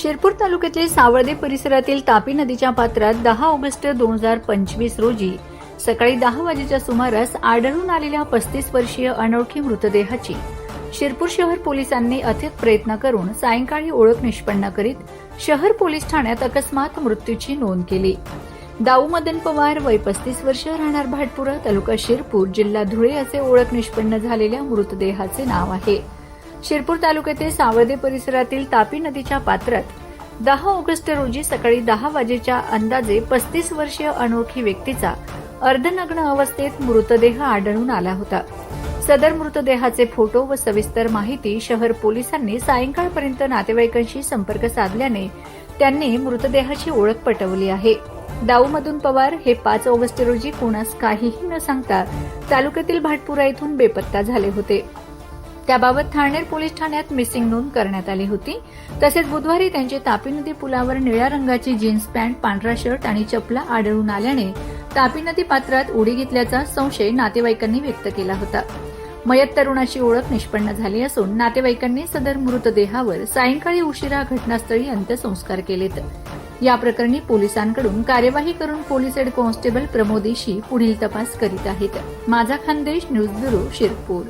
शिरपूर तालुक्यातील सावळदे परिसरातील तापी नदीच्या पात्रात दहा ऑगस्ट दोन हजार पंचवीस रोजी सकाळी दहा वाजेच्या सुमारास आढळून आलेल्या पस्तीस वर्षीय अनोळखी मृतदेहाची शिरपूर शहर पोलिसांनी अथक प्रयत्न करून सायंकाळी ओळख निष्पन्न करीत शहर पोलीस ठाण्यात अकस्मात मृत्यूची नोंद केली. दाऊ मदन पवार वय पस्तीस वर्ष राहणार भाटपुरा तालुका शिरपूर जिल्हा धुळे असे ओळख निष्पन्न झालेल्या मृतदेहाचे नाव आहे. शिरपूर तालुक्यातील सावदे परिसरातील तापी नदीच्या पात्रात दहा ऑगस्ट रोजी सकाळी दहा वाजेच्या अंदाजे पस्तीस वर्षीय अनोळखी व्यक्तीचा अर्धनग्न अवस्थेत मृतदेह आढळून आला होता. सदर मृतदेहाचे फोटो व सविस्तर माहिती शहर पोलिसांनी सायंकाळपर्यंत नातेवाईकांशी संपर्क साधल्याने त्यांनी मृतदेहाची ओळख पटवली आहे. दाऊमधून पवार हे पाच ऑगस्ट रोजी कोणास काहीही न सांगता तालुक्यातील भाटपुरा येथून बेपत्ता झाले होते. त्याबाबत ठाणेर पोलीस ठाण्यात मिसिंग नोंद करण्यात आली होती. तसेच बुधवारी त्यांची तापी नदी पुलावर निळ्या रंगाची जीन्स पॅन्ट पांढरा शर्ट आणि चपला आढळून आल्याने तापी नदी पात्रात उडी घेतल्याचा संशय नातेवाईकांनी व्यक्त केला होता. मयत तरुणाची ओळख निष्पन्न झाली असून नातेवाईकांनी सदर मृतदेहावर सायंकाळी उशिरा घटनास्थळी अंत्यसंस्कार केलेत. या प्रकरणी पोलिसांकडून कार्यवाही करून पोलीस हेड कॉन्स्टेबल प्रमोदेशी पुढील तपास करीत आहेत. माझा खानदेश न्यूज ब्युरो शिरपूर.